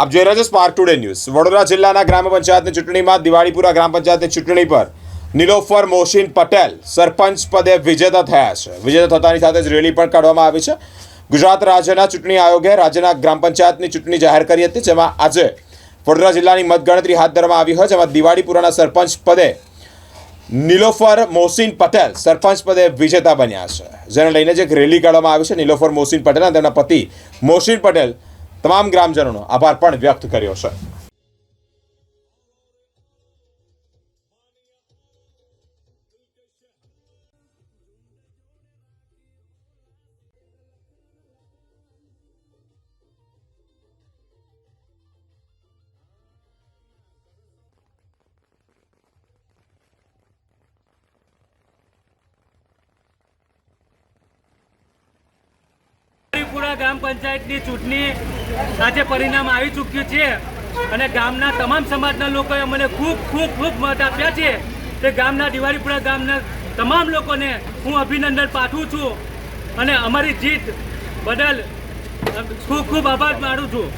આપ જોઈ રહ્યા છો સ્પાર્ક ટુડે ન્યૂઝ વડોદરા જિલ્લાના ગ્રામ પંચાયતની ચૂંટણીમાં દિવાળીપુરા ગ્રામ પંચાયતની ચૂંટણી પર નિલોફર મોહસિન પટેલ સરપંચ પદે વિજેતા થયા છે. વિજેતા થતાની સાથે જ રેલી પણ કાઢવામાં આવી છે. ગુજરાત રાજ્યના ચૂંટણી આયોગે રાજ્યના ગ્રામ પંચાયતની ચૂંટણી જાહેર કરી હતી, જેમાં આજે વડોદરા જિલ્લાની મતગણતરી હાથ ધરવામાં આવી હોય, જેમાં દિવાળીપુરાના સરપંચ પદે નિલોફર મોહસિન પટેલ સરપંચ પદે વિજેતા બન્યા છે. જેને લઈને જે રેલી કાઢવામાં આવી છે નિલોફર મોહસિન પટેલ અને તેમના પતિ મોહસિન પટેલ તમામ ગ્રામજનોનો આભાર પણ વ્યક્ત કર્યો છે. હરિપુરા ગ્રામ પંચાયતની ચૂંટણી આજે પરિણામ આવી ચૂક્યું છે અને ગામના તમામ સમાજના લોકોએ મને ખૂબ ખૂબ ખૂબ મત આપ્યા છે તે ગામના દિવાળીપુરા ગામના તમામ લોકોને હું અભિનંદન પાઠવું છું અને અમારી જીત બદલ ખૂબ ખૂબ આભાર માનું છું.